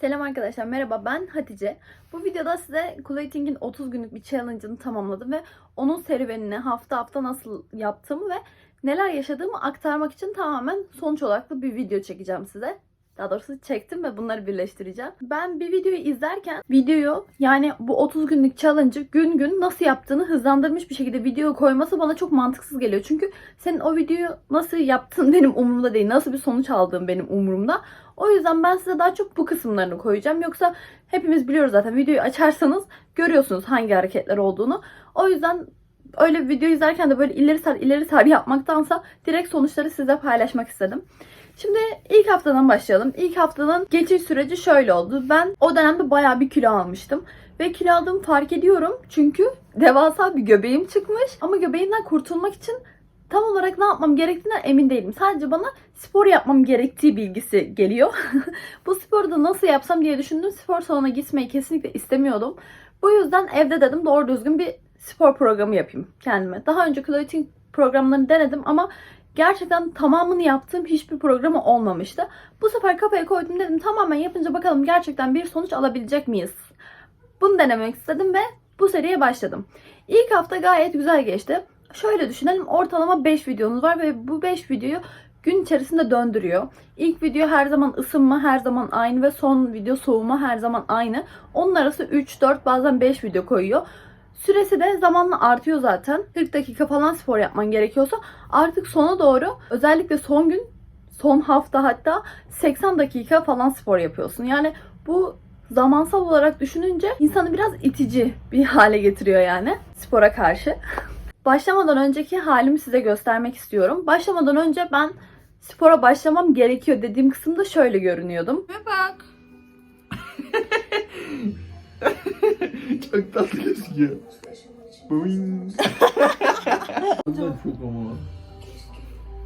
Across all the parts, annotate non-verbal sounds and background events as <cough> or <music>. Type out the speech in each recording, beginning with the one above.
Selam arkadaşlar merhaba ben Hatice. Bu videoda size Cool Eating'in 30 günlük bir challenge'ını tamamladım ve onun serüvenini hafta hafta nasıl yaptığımı ve neler yaşadığımı aktarmak için tamamen sonuç odaklı bir video çekeceğim size. Daha doğrusu çektim ve bunları birleştireceğim. Ben bir videoyu izlerken videoyu yani bu 30 günlük challenge'ı gün gün nasıl yaptığını hızlandırmış bir şekilde video koyması bana çok mantıksız geliyor. Çünkü senin o videoyu nasıl yaptığın <laughs> benim umurumda değil. Nasıl bir sonuç aldığın benim umurumda. O yüzden ben size daha çok bu kısımlarını koyacağım. Yoksa hepimiz biliyoruz zaten videoyu açarsanız görüyorsunuz hangi hareketler olduğunu. O yüzden öyle bir video izlerken de böyle ileri sar ileri sar yapmaktansa direkt sonuçları size paylaşmak istedim. Şimdi ilk haftadan başlayalım. İlk haftanın geçiş süreci şöyle oldu. Ben o dönemde bayağı bir kilo almıştım. Ve kilo aldığımı fark ediyorum. Çünkü devasa bir göbeğim çıkmış. Ama göbeğimden kurtulmak için tam olarak ne yapmam gerektiğinden emin değilim. Sadece bana spor yapmam gerektiği bilgisi geliyor. <laughs> Bu sporu da nasıl yapsam diye düşündüm. Spor salonuna gitmeyi kesinlikle istemiyordum. Bu yüzden evde dedim doğru düzgün bir spor programı yapayım kendime. Daha önce clothing programlarını denedim ama gerçekten tamamını yaptığım hiçbir programı olmamıştı. Bu sefer kafaya koydum dedim tamamen yapınca bakalım gerçekten bir sonuç alabilecek miyiz? Bunu denemek istedim ve bu seriye başladım. İlk hafta gayet güzel geçti. Şöyle düşünelim ortalama 5 videonuz var ve bu 5 videoyu gün içerisinde döndürüyor. İlk video her zaman ısınma her zaman aynı ve son video soğuma her zaman aynı. Onun arası 3, 4 bazen 5 video koyuyor. Süresi de zamanla artıyor zaten. 40 dakika falan spor yapman gerekiyorsa artık sona doğru özellikle son gün son hafta hatta 80 dakika falan spor yapıyorsun. Yani bu zamansal olarak düşününce insanı biraz itici bir hale getiriyor yani spora karşı. <laughs> Başlamadan önceki halimi size göstermek istiyorum. Başlamadan önce ben spora başlamam gerekiyor dediğim kısımda şöyle görünüyordum. Ve bak. <laughs> Çok tatlı gözüküyor. Boing. <laughs> Çok ama.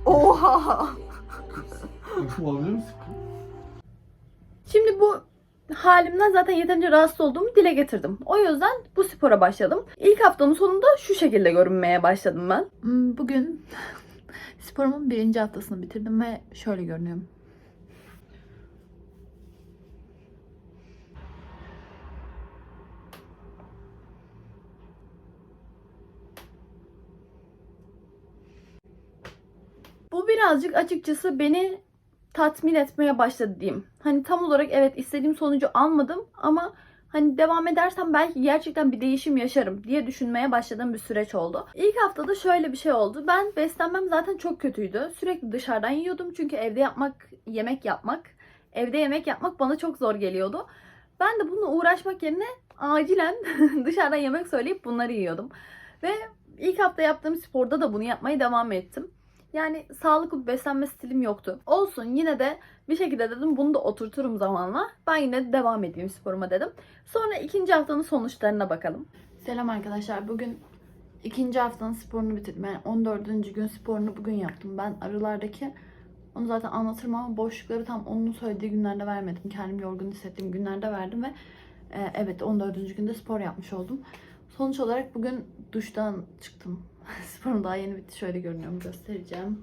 Oha! Uykum alabilir misin? Şimdi bu halimden zaten yeterince rahatsız olduğumu dile getirdim. O yüzden bu spora başladım. İlk haftanın sonunda şu şekilde görünmeye başladım ben. Hmm, Bugün <laughs> sporumun birinci haftasını bitirdim ve şöyle görünüyorum. Bu birazcık açıkçası beni tatmin etmeye başladı diyeyim. Hani tam olarak evet istediğim sonucu almadım ama hani devam edersem belki gerçekten bir değişim yaşarım diye düşünmeye başladığım bir süreç oldu. İlk haftada şöyle bir şey oldu. Ben beslenmem zaten çok kötüydü. Sürekli dışarıdan yiyordum çünkü evde yapmak, yemek yapmak, evde yemek yapmak bana çok zor geliyordu. Ben de bununla uğraşmak yerine acilen <laughs> dışarıdan yemek söyleyip bunları yiyordum. Ve ilk hafta yaptığım sporda da bunu yapmaya devam ettim. Yani sağlıklı bir beslenme stilim yoktu. Olsun yine de bir şekilde dedim bunu da oturturum zamanla. Ben yine de devam edeyim sporuma dedim. Sonra ikinci haftanın sonuçlarına bakalım. Selam arkadaşlar. Bugün ikinci haftanın sporunu bitirdim. Yani 14. gün sporunu bugün yaptım. Ben arılardaki onu zaten anlatırım ama boşlukları tam onun söylediği günlerde vermedim. Kendimi yorgun hissettiğim günlerde verdim ve e, evet 14. günde spor yapmış oldum. Sonuç olarak bugün duştan çıktım. <laughs> Sporum daha yeni bitti. Şöyle görünüyorum. Göstereceğim.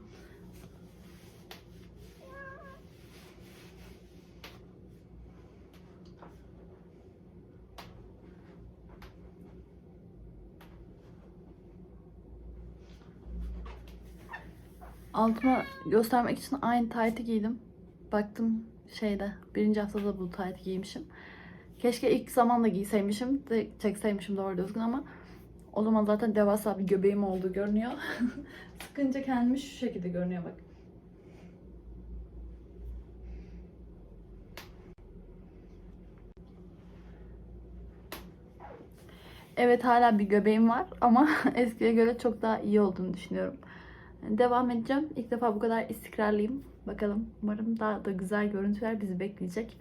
Altıma göstermek için aynı taytı giydim. Baktım şeyde birinci haftada bu taytı giymişim. Keşke ilk zamanda giyseymişim de çekseymişim doğru düzgün ama o zaman zaten devasa bir göbeğim olduğu görünüyor. <laughs> Sıkınca kendimi şu şekilde görünüyor bak. Evet hala bir göbeğim var ama <laughs> eskiye göre çok daha iyi olduğunu düşünüyorum. Devam edeceğim. İlk defa bu kadar istikrarlıyım. Bakalım umarım daha da güzel görüntüler bizi bekleyecek.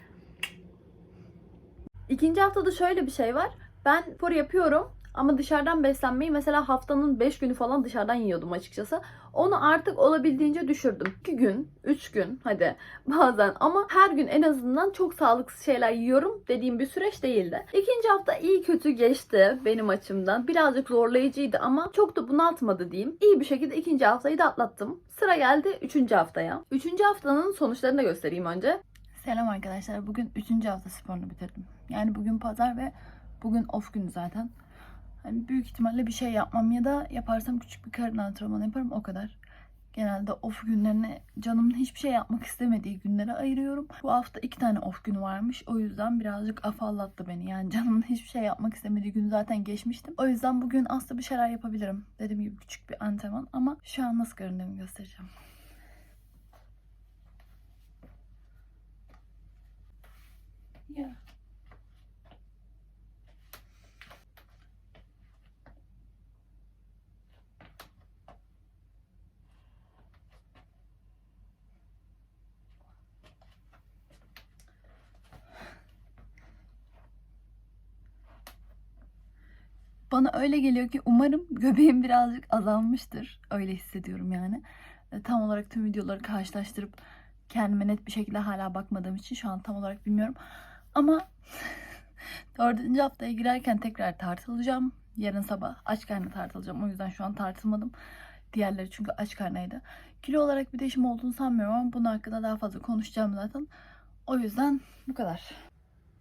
İkinci haftada şöyle bir şey var. Ben spor yapıyorum ama dışarıdan beslenmeyi mesela haftanın 5 günü falan dışarıdan yiyordum açıkçası. Onu artık olabildiğince düşürdüm. 2 gün, 3 gün hadi <laughs> bazen ama her gün en azından çok sağlıksız şeyler yiyorum dediğim bir süreç değildi. İkinci hafta iyi kötü geçti benim açımdan. Birazcık zorlayıcıydı ama çok da bunaltmadı diyeyim. İyi bir şekilde ikinci haftayı da atlattım. Sıra geldi üçüncü haftaya. Üçüncü haftanın sonuçlarını da göstereyim önce. Selam arkadaşlar. Bugün 3. hafta sporunu bitirdim. Yani bugün pazar ve bugün off günü zaten. Hani büyük ihtimalle bir şey yapmam ya da yaparsam küçük bir karın antrenmanı yaparım o kadar. Genelde off günlerini canımın hiçbir şey yapmak istemediği günlere ayırıyorum. Bu hafta iki tane off günü varmış. O yüzden birazcık afallattı beni. Yani canımın <laughs> hiçbir şey yapmak istemediği gün zaten geçmiştim. O yüzden bugün aslında bir şeyler yapabilirim. Dediğim gibi küçük bir antrenman ama şu an nasıl göründüğümü göstereceğim. Ya. Bana öyle geliyor ki umarım <laughs> göbeğim birazcık azalmıştır. Öyle hissediyorum yani. E, Tam olarak tüm videoları karşılaştırıp kendime net bir şekilde hala bakmadığım için şu an tam olarak bilmiyorum. Ama <laughs> dördüncü haftaya girerken tekrar tartılacağım. Yarın sabah aç karnı tartılacağım. O yüzden şu an tartılmadım. Diğerleri çünkü aç karnıydı. Kilo olarak bir değişim olduğunu sanmıyorum ama bunun hakkında daha fazla konuşacağım zaten. O yüzden bu kadar.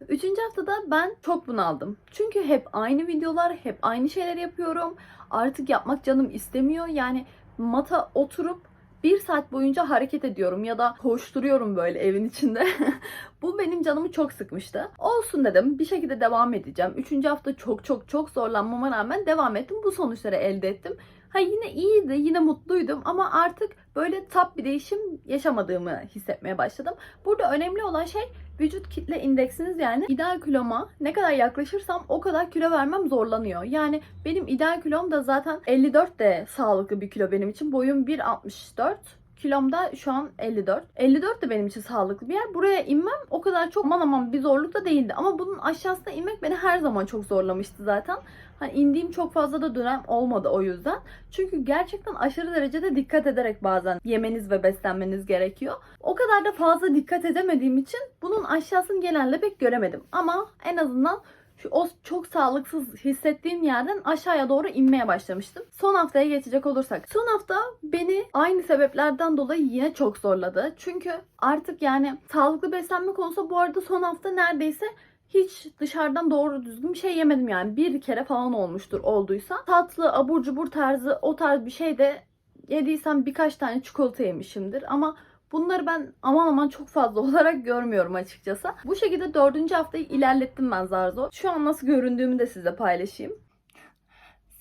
Üçüncü haftada ben çok bunaldım. Çünkü hep aynı videolar, hep aynı şeyler yapıyorum. Artık yapmak canım istemiyor. Yani mata oturup bir saat boyunca hareket ediyorum ya da koşturuyorum böyle evin içinde. <laughs> Bu benim canımı çok sıkmıştı. Olsun dedim. Bir şekilde devam edeceğim. Üçüncü hafta çok çok çok zorlanmama rağmen devam ettim. Bu sonuçları elde ettim. Ha yine iyiydi, yine mutluydum ama artık böyle tap bir değişim yaşamadığımı hissetmeye başladım. Burada önemli olan şey vücut kitle indeksiniz yani ideal kiloma ne kadar yaklaşırsam o kadar kilo vermem zorlanıyor. Yani benim ideal kilom da zaten 54 de sağlıklı bir kilo benim için. Boyum 1.64. Kilom da şu an 54. 54 de benim için sağlıklı bir yer. Buraya inmem o kadar çok aman aman bir zorluk da değildi. Ama bunun aşağısına inmek beni her zaman çok zorlamıştı zaten. Hani indiğim çok fazla da dönem olmadı o yüzden. Çünkü gerçekten aşırı derecede dikkat ederek bazen yemeniz ve beslenmeniz gerekiyor. O kadar da fazla dikkat edemediğim için bunun aşağısını genelde pek göremedim. Ama en azından şu o çok sağlıksız hissettiğim yerden aşağıya doğru inmeye başlamıştım. Son haftaya geçecek olursak. Son hafta beni aynı sebeplerden dolayı yine çok zorladı. Çünkü artık yani sağlıklı beslenme konusu bu arada son hafta neredeyse hiç dışarıdan doğru düzgün bir şey yemedim yani. Bir kere falan olmuştur olduysa. Tatlı, abur cubur tarzı o tarz bir şey de yediysem birkaç tane çikolata yemişimdir. Ama bunları ben aman aman çok fazla <laughs> olarak görmüyorum açıkçası. Bu şekilde dördüncü haftayı ilerlettim ben zar zor. Şu an nasıl göründüğümü de size paylaşayım.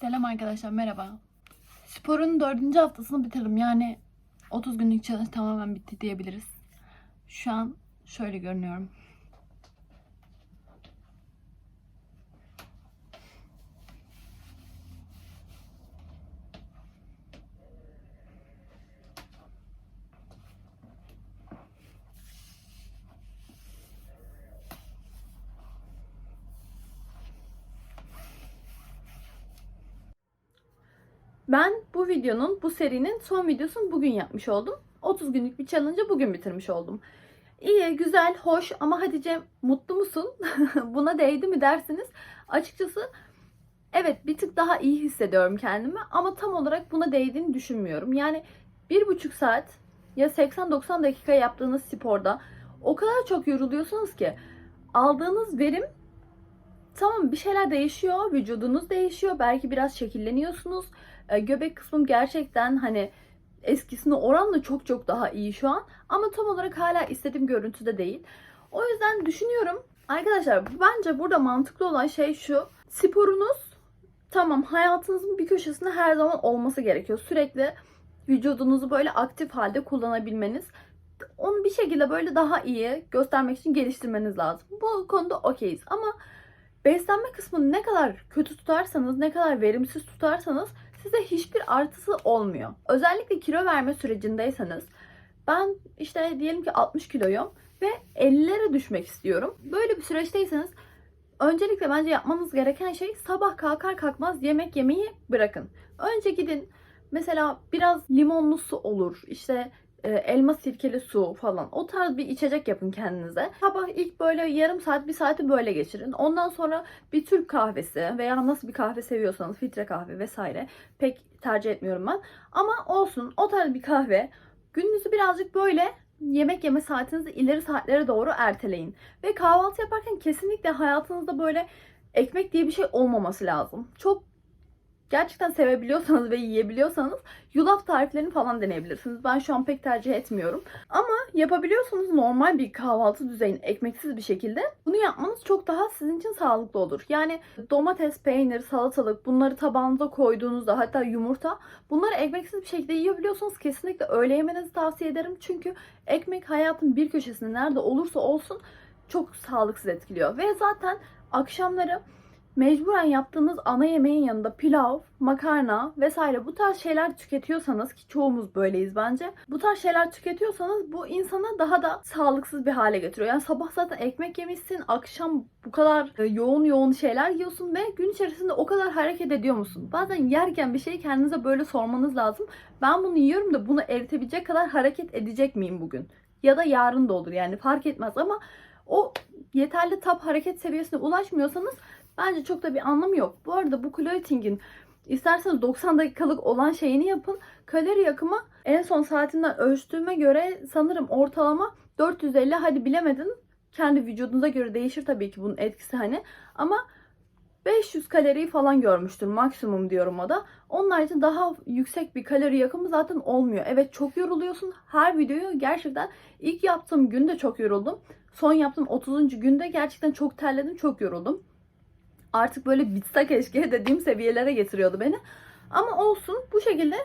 Selam arkadaşlar merhaba. Sporun dördüncü haftasını bitirdim. Yani 30 günlük challenge tamamen bitti diyebiliriz. Şu an şöyle görünüyorum. Ben bu videonun, bu serinin son videosunu bugün yapmış oldum. 30 günlük bir challenge'ı bugün bitirmiş oldum. İyi, güzel, hoş ama Hatice mutlu musun? <laughs> Buna değdi mi dersiniz? Açıkçası evet bir tık daha iyi hissediyorum kendimi ama tam olarak buna değdiğini düşünmüyorum. Yani bir buçuk saat ya 80-90 dakika yaptığınız sporda o kadar çok yoruluyorsunuz ki aldığınız verim tamam bir şeyler değişiyor, vücudunuz değişiyor, belki biraz şekilleniyorsunuz. E, göbek kısmım gerçekten hani eskisine oranla çok çok daha iyi şu an. Ama tam olarak hala istediğim görüntüde değil. O yüzden düşünüyorum. Arkadaşlar bence burada mantıklı olan şey şu. Sporunuz tamam hayatınızın bir köşesinde her zaman olması gerekiyor. Sürekli vücudunuzu böyle aktif halde kullanabilmeniz. Onu bir şekilde böyle daha iyi göstermek için geliştirmeniz lazım. Bu konuda okeyiz ama beslenme kısmını ne kadar kötü tutarsanız, ne kadar verimsiz tutarsanız size hiçbir artısı olmuyor. Özellikle kilo verme sürecindeyseniz ben işte diyelim ki 60 kiloyum ve 50'lere düşmek istiyorum. Böyle bir süreçteyseniz öncelikle bence yapmanız gereken şey sabah kalkar kalkmaz yemek yemeyi bırakın. Önce gidin mesela biraz limonlu su olur. işte elma sirkeli su falan. O tarz bir içecek yapın kendinize. Sabah ilk böyle yarım saat bir saati böyle geçirin. Ondan sonra bir Türk kahvesi veya nasıl bir kahve seviyorsanız filtre kahve vesaire pek tercih etmiyorum ben. Ama olsun o tarz bir kahve gününüzü birazcık böyle yemek yeme saatinizi ileri saatlere doğru erteleyin. Ve kahvaltı yaparken kesinlikle hayatınızda böyle ekmek diye bir şey olmaması lazım. Çok gerçekten sevebiliyorsanız ve yiyebiliyorsanız yulaf tariflerini falan deneyebilirsiniz. Ben şu an pek tercih etmiyorum. Ama yapabiliyorsanız normal bir kahvaltı düzeyini ekmeksiz bir şekilde bunu yapmanız çok daha sizin için sağlıklı olur. Yani domates, peynir, salatalık bunları tabağınıza koyduğunuzda hatta yumurta bunları ekmeksiz bir şekilde yiyebiliyorsanız kesinlikle öğle yemenizi tavsiye ederim. Çünkü ekmek hayatın bir köşesinde nerede olursa olsun çok sağlıksız etkiliyor. Ve zaten akşamları mecburen yaptığınız ana yemeğin yanında pilav, makarna vesaire bu tarz şeyler tüketiyorsanız ki çoğumuz böyleyiz bence. Bu tarz şeyler tüketiyorsanız bu insana daha da sağlıksız bir hale getiriyor. Yani sabah zaten ekmek yemişsin, akşam bu kadar e, yoğun yoğun şeyler yiyorsun ve gün içerisinde o kadar hareket ediyor musun? Bazen yerken bir şeyi kendinize böyle sormanız lazım. Ben bunu yiyorum da bunu eritebilecek kadar hareket edecek miyim bugün? Ya da yarın da olur yani fark etmez ama o yeterli tap hareket seviyesine ulaşmıyorsanız Bence çok da bir anlamı yok. Bu arada bu clothing'in isterseniz 90 dakikalık olan şeyini yapın. Kalori yakımı en son saatinden ölçtüğüme göre sanırım ortalama 450 hadi bilemedin. Kendi vücudunuza göre değişir tabii ki bunun etkisi hani. Ama 500 kaloriyi falan görmüştür maksimum diyorum o da. Onun için daha yüksek bir kalori yakımı zaten olmuyor. Evet çok yoruluyorsun. Her videoyu gerçekten ilk yaptığım günde çok yoruldum. Son yaptığım 30. günde gerçekten çok terledim, çok yoruldum artık böyle bitse keşke <laughs> dediğim seviyelere getiriyordu beni. Ama olsun bu şekilde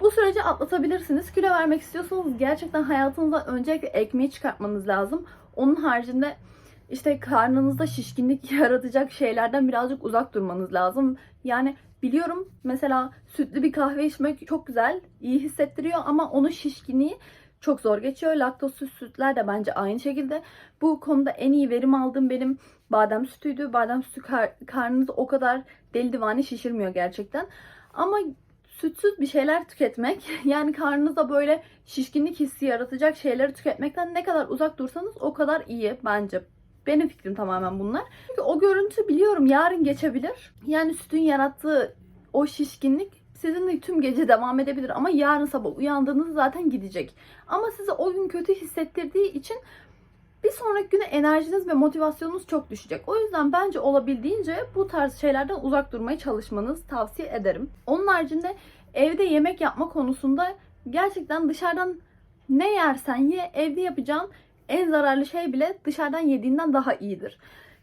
bu süreci atlatabilirsiniz. Kilo vermek istiyorsanız gerçekten hayatınızda öncelikle ekmeği çıkartmanız lazım. Onun haricinde işte karnınızda şişkinlik <laughs> yaratacak şeylerden birazcık uzak durmanız lazım. Yani biliyorum mesela sütlü bir kahve içmek çok güzel, iyi hissettiriyor ama onun şişkinliği çok zor geçiyor. Laktozsuz sütler de bence aynı şekilde. Bu konuda en iyi verim aldığım benim badem sütüydü. Badem sütü kar, karnınızı o kadar deli divane şişirmiyor gerçekten. Ama sütsüz bir şeyler tüketmek <laughs> yani karnınızda böyle şişkinlik hissi yaratacak şeyleri tüketmekten ne kadar uzak dursanız o kadar iyi bence. Benim fikrim tamamen bunlar. Çünkü o görüntü biliyorum yarın geçebilir. Yani sütün yarattığı o şişkinlik sizinle tüm gece devam edebilir ama yarın sabah uyandığınız zaten gidecek. Ama size o gün kötü hissettirdiği için bir sonraki güne enerjiniz ve motivasyonunuz çok düşecek. O yüzden bence olabildiğince bu tarz şeylerden uzak durmaya çalışmanızı tavsiye ederim. Onun haricinde evde yemek yapma konusunda gerçekten dışarıdan ne yersen ye evde yapacağın en zararlı şey bile dışarıdan yediğinden daha iyidir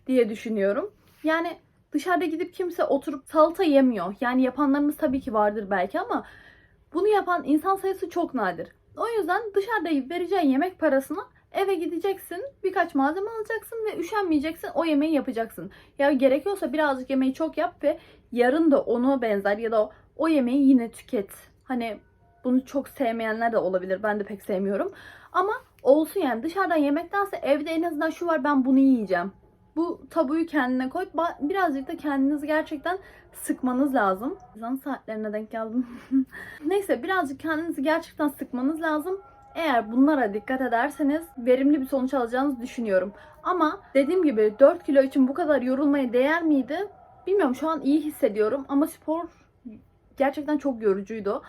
diye düşünüyorum. Yani dışarıda gidip kimse oturup salata yemiyor. Yani yapanlarımız tabii ki vardır belki ama bunu yapan insan sayısı çok nadir. O yüzden dışarıda vereceğin yemek parasını eve gideceksin, birkaç malzeme alacaksın ve üşenmeyeceksin, o yemeği yapacaksın. Ya gerekiyorsa birazcık yemeği çok yap ve yarın da onu benzer ya da o yemeği yine tüket. Hani bunu çok sevmeyenler de olabilir. Ben de pek sevmiyorum. Ama olsun yani dışarıdan yemektense evde en azından şu var ben bunu yiyeceğim. Bu tabuyu kendine koy. Birazcık da kendinizi gerçekten sıkmanız lazım. Zan saatlerine denk geldim. <laughs> Neyse birazcık kendinizi gerçekten sıkmanız lazım. Eğer bunlara dikkat ederseniz verimli bir sonuç alacağınızı düşünüyorum. Ama dediğim gibi 4 kilo için bu kadar yorulmaya değer miydi? Bilmiyorum şu an iyi hissediyorum ama spor gerçekten çok yorucuydu.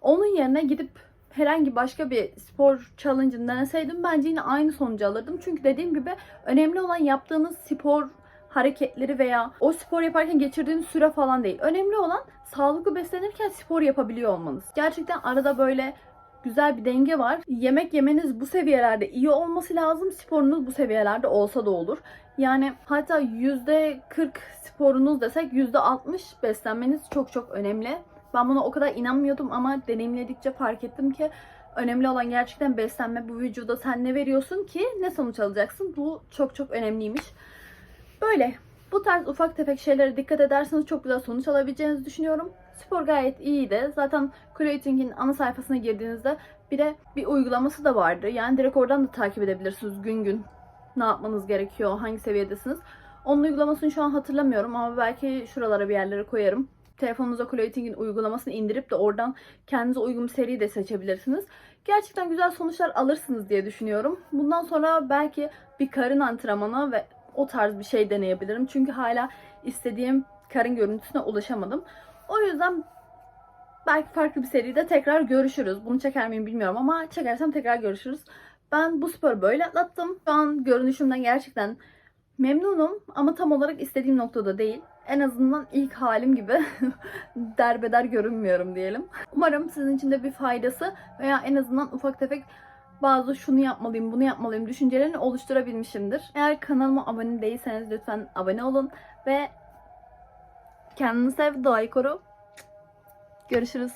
Onun yerine gidip herhangi başka bir spor challenge'ını deneseydim bence yine aynı sonucu alırdım. Çünkü dediğim gibi önemli olan yaptığınız spor hareketleri veya o spor yaparken geçirdiğiniz süre falan değil. Önemli olan sağlıklı beslenirken spor yapabiliyor olmanız. Gerçekten arada böyle güzel bir denge var. Yemek yemeniz bu seviyelerde iyi olması lazım. Sporunuz bu seviyelerde olsa da olur. Yani hatta %40 sporunuz desek %60 beslenmeniz çok çok önemli. Ben buna o kadar inanmıyordum ama deneyimledikçe fark ettim ki önemli olan gerçekten beslenme. Bu vücuda sen ne veriyorsun ki ne sonuç alacaksın? Bu çok çok önemliymiş. Böyle bu tarz ufak tefek şeylere dikkat ederseniz çok güzel sonuç alabileceğinizi düşünüyorum. Spor gayet iyiydi. Zaten Creating'in ana sayfasına girdiğinizde bir de bir uygulaması da vardı. Yani direkt oradan da takip edebilirsiniz gün gün. Ne yapmanız gerekiyor, hangi seviyedesiniz. Onun uygulamasını şu an hatırlamıyorum ama belki şuralara bir yerlere koyarım. Telefonunuza Creating'in uygulamasını indirip de oradan kendinize uygun bir seri de seçebilirsiniz. Gerçekten güzel sonuçlar alırsınız diye düşünüyorum. Bundan sonra belki bir karın antrenmanı ve o tarz bir şey deneyebilirim. Çünkü hala istediğim karın görüntüsüne ulaşamadım. O yüzden belki farklı bir seride tekrar görüşürüz. Bunu çeker miyim bilmiyorum ama çekersem tekrar görüşürüz. Ben bu sporu böyle atlattım. Şu an görünüşümden gerçekten memnunum ama tam olarak istediğim noktada değil. En azından ilk halim gibi <laughs> derbeder görünmüyorum diyelim. Umarım sizin için de bir faydası veya en azından ufak tefek bazı şunu yapmalıyım, bunu yapmalıyım düşüncelerini oluşturabilmişimdir. Eğer kanalıma abone değilseniz lütfen abone olun ve kendini sev, doğayı koru. Görüşürüz.